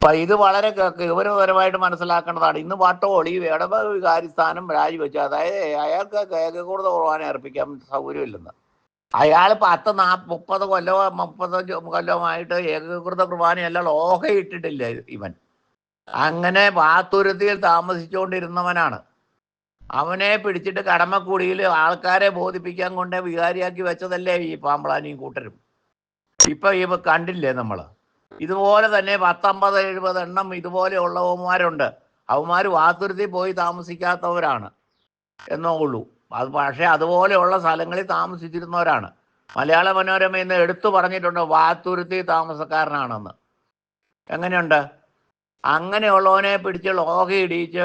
അപ്പൊ ഇത് വളരെ ഗൗരവപരമായിട്ട് മനസ്സിലാക്കേണ്ടതാണ്. ഇന്ന് വട്ടോളി ഇടവ വികാരിസ്ഥാനം രാജിവെച്ചു. അതായത് അയാൾക്ക് ഏകകൂടത കുർബാന അർപ്പിക്കാൻ സൗകര്യമില്ലെന്ന്. അയാൾ പത്ത് നാ മുപ്പത് കൊല്ലമോ മുപ്പത്തഞ്ച് കൊല്ലമായിട്ട് ഏകീകൃത കുർബാനയല്ല ലോഹയിട്ടിട്ടില്ല ഇവൻ. അങ്ങനെ വാത്തുരുത്തിയിൽ താമസിച്ചുകൊണ്ടിരുന്നവനാണ്. അവനെ പിടിച്ചിട്ട് കടമക്കുടിയിൽ ആൾക്കാരെ ബോധിപ്പിക്കാൻ കൊണ്ട് വികാരിയാക്കി വെച്ചതല്ലേ ഈ പാമ്പളാനിയും കൂട്ടരും. ഇപ്പൊ ഇവ കണ്ടില്ലേ നമ്മൾ? ഇതുപോലെ തന്നെ പത്തൊമ്പത് എഴുപത് എണ്ണം ഇതുപോലെയുള്ളവന്മാരുണ്ട് അവന്മാർ വാതിർത്തി പോയി താമസിക്കാത്തവരാണ്. എന്നേ ഉള്ളൂ. അത് പക്ഷേ അതുപോലെയുള്ള സ്ഥലങ്ങളിൽ താമസിച്ചിരുന്നവരാണ്. മലയാള മനോരമ ഇന്ന് എടുത്തു പറഞ്ഞിട്ടുണ്ട് വാത്തുരുത്തി താമസക്കാരനാണെന്ന്. എങ്ങനെയുണ്ട്? അങ്ങനെയുള്ളവനെ പിടിച്ച് ലോഹയിടിച്ച്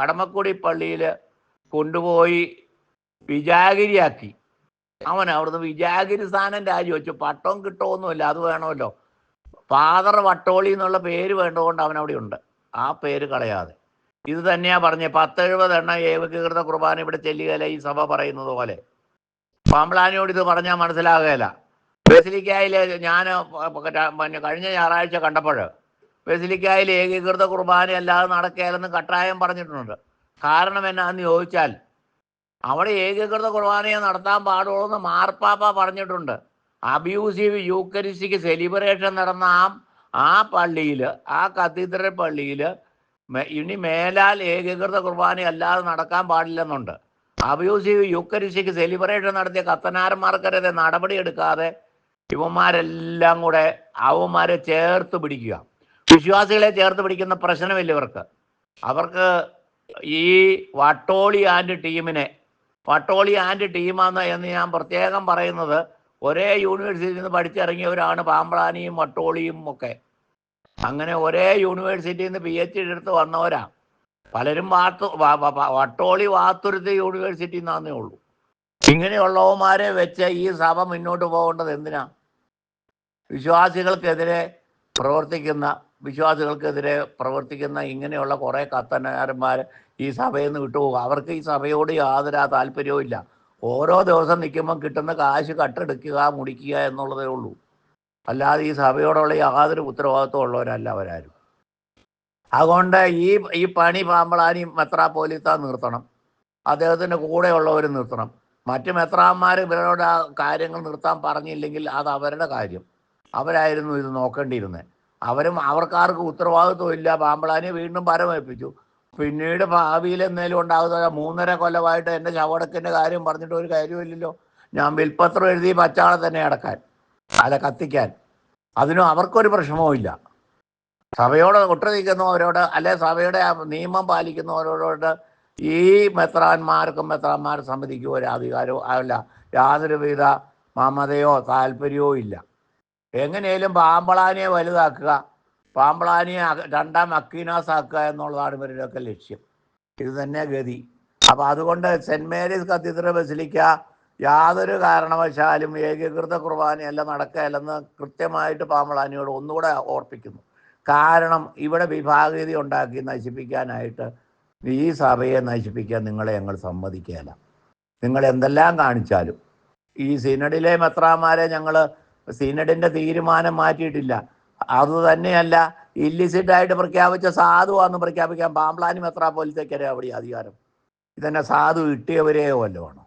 കടമക്കുടി പള്ളിയിൽ കൊണ്ടുപോയി വിജാഗിരിയാക്കി. അവൻ അവിടുന്ന് വിജാഗിരി സ്ഥാനം രാജിവെച്ചു. പട്ടവും കിട്ടുമൊന്നുമില്ല അത് വേണമല്ലോ. ഫാദർ വട്ടോളി എന്നുള്ള പേര് വേണ്ടതുകൊണ്ട് അവൻ അവിടെ ഉണ്ട്. ആ പേര് കളയാതെ. ഇത് തന്നെയാ പറഞ്ഞ പത്തെഴുപത് എണ്ണ ഏകീകൃത കുർബാന ഇവിടെ ചെല്ലുകയില്ല ഈ സഭ പറയുന്നത് പോലെ. പാമ്പ്ലാനിയോട് ഇത് പറഞ്ഞാൽ മനസ്സിലാകുകയില്ല ബസിലിക്കായിൽ ഞാൻ കഴിഞ്ഞ ഞായറാഴ്ച കണ്ടപ്പോൾ ബസിലിക്കായിൽ ഏകീകൃത കുർബാന അല്ലാതെ നടക്കുകയില്ലെന്ന് കട്ടായം പറഞ്ഞിട്ടുണ്ട്. കാരണം എന്നാന്ന് ചോദിച്ചാൽ അവിടെ ഏകീകൃത കുർബാനയെ നടത്താൻ പാടുള്ളൂ എന്ന് മാർപ്പാപ്പ പറഞ്ഞിട്ടുണ്ട്. അബ്യൂസീവ് യൂക്കരിസ്റ്റിക്ക് സെലിബ്രേഷൻ നടന്ന ആ ആ പള്ളിയിൽ ആ കത്തീഡ്രൽ പള്ളിയിൽ ഇനി മേലാൽ ഏകീകൃത കുർബാന അല്ലാതെ നടക്കാൻ പാടില്ലെന്നുണ്ട്. അബ്യൂസീവ് യൂക്കരിസ്റ്റിക്ക് സെലിബ്രേഷൻ നടത്തിയ കത്തനാരന്മാർക്കെതിരെ നടപടിയെടുക്കാതെ ഇവന്മാരെല്ലാം കൂടെ അവന്മാരെ ചേർത്ത് പിടിക്കുക. വിശ്വാസികളെ ചേർത്ത് പിടിക്കുന്ന പ്രശ്നമില്ല ഇവർക്ക്. അവർക്ക് ഈ വട്ടോളി ആൻഡ് ടീമിനെ വട്ടോളി ആൻഡ് ടീമാണ് എന്ന് ഞാൻ പ്രത്യേകം പറയുന്നത് ഒരേ യൂണിവേഴ്സിറ്റിയിൽ നിന്ന് പഠിച്ചിറങ്ങിയവരാണ് പാമ്പളാനിയും വട്ടോളിയും ഒക്കെ. അങ്ങനെ ഒരേ യൂണിവേഴ്സിറ്റിയിൽ നിന്ന് പി എച്ച് ഡി എടുത്ത് വന്നവരാ. പലരും വാത്തു വട്ടോളി വാത്തുരുത്തി യൂണിവേഴ്സിറ്റി എന്നാന്നേ ഉള്ളൂ. ഇങ്ങനെയുള്ളവന്മാരെ വെച്ച് ഈ സഭ മുന്നോട്ട് പോകേണ്ടത് എന്തിനാ? വിശ്വാസികൾക്കെതിരെ പ്രവർത്തിക്കുന്ന വിശ്വാസികൾക്കെതിരെ പ്രവർത്തിക്കുന്ന ഇങ്ങനെയുള്ള കുറേ കത്തനാരന്മാർ ഈ സഭയിൽ നിന്ന് വിട്ടുപോകും. അവർക്ക് ഈ സഭയോട് യാതൊരു താല്പര്യവും ഇല്ല ഓരോ ദിവസം നിൽക്കുമ്പോൾ കിട്ടുന്ന കാശ് കട്ടെടുക്കുക മുടിക്കുക എന്നുള്ളതേ ഉള്ളൂ. അല്ലാതെ ഈ സഭയോടുള്ള യാതൊരു ഉത്തരവാദിത്വം ഉള്ളവരല്ല അവരാരും. അതുകൊണ്ട് ഈ ഈ പണി പാമ്പളാനി മെത്രാപ്പോലിത്ത നിർത്തണം. അദ്ദേഹത്തിന്റെ കൂടെയുള്ളവർ നിർത്തണം. മറ്റു മെത്രാന്മാർ ഇവരോട് ആ കാര്യങ്ങൾ നിർത്താൻ പറഞ്ഞില്ലെങ്കിൽ അത് അവരുടെ കാര്യം. അവരായിരുന്നു ഇത് നോക്കേണ്ടിയിരുന്നത്. അവരും അവർക്കാർക്കും ഉത്തരവാദിത്വം ഇല്ല പാമ്പളാനി വീണ്ടും പരമേൽപ്പിച്ചു പിന്നീട് ഭാവിയിൽ എന്തെങ്കിലും ഉണ്ടാകുന്ന മൂന്നര കൊല്ലമായിട്ട് എന്റെ ശവടക്കിന്റെ കാര്യം പറഞ്ഞിട്ട് ഒരു കാര്യമില്ലല്ലോ ഞാൻ വിൽപ്പത്രം എഴുതി പച്ചാളെ തന്നെ അടക്കാൻ അല്ല കത്തിക്കാൻ. അതിനും അവർക്കൊരു പ്രശ്നവും ഇല്ല സഭയോട് ഒട്ടുനിൽക്കുന്നവരോട് അല്ലെ സഭയുടെ നിയമം പാലിക്കുന്നവരോട് ഈ മെത്രാന്മാർക്കും മെത്രാന്മാർ സമ്മതിക്കുക ഒരു അധികാരവും അല്ല. യാതൊരുവിധ മമതയോ താല്പര്യവും ഇല്ല. എങ്ങനെയും പാമ്പളാനെ വലുതാക്കുക. പാമ്പളാനിയെ രണ്ടാം അക്വീനാസ് ആക്കുക എന്നുള്ളതാണ് ഇവരുടെയൊക്കെ ലക്ഷ്യം. ഇത് തന്നെ ഗതി. അപ്പം അതുകൊണ്ട് സെന്റ് മേരീസ് കത്തീഡ്രൽ ബസിലിക്ക യാതൊരു കാരണവശാലും ഏകീകൃത കുർബാനയല്ല നടക്കുകയല്ലെന്ന് കൃത്യമായിട്ട് പാമ്പളാനിയോട് ഒന്നുകൂടെ ഓർപ്പിക്കുന്നു. കാരണം ഇവിടെ വിഭാഗീതി ഉണ്ടാക്കി നശിപ്പിക്കാനായിട്ട് ഈ സഭയെ നശിപ്പിക്കാൻ നിങ്ങളെ ഞങ്ങൾ സമ്മതിക്കുകയില്ല. നിങ്ങൾ എന്തെല്ലാം കാണിച്ചാലും. ഈ സിനഡിലെ മെത്രാമാരെ ഞങ്ങൾ സിനഡിന്റെ തീരുമാനം മാറ്റിയിട്ടില്ല. അത് തന്നെയല്ല ഇല്ലിസിറ്റ് ആയിട്ട് പ്രഖ്യാപിച്ച സാധുവാന്ന് പ്രഖ്യാപിക്കാൻ പാമ്പ്ലാനി മെത്രാ പോലത്തേക്കരെ അവിടെ അധികാരം? ഇതന്നെ സാധു കിട്ടിയവരെയോ അല്ലോ ആണോ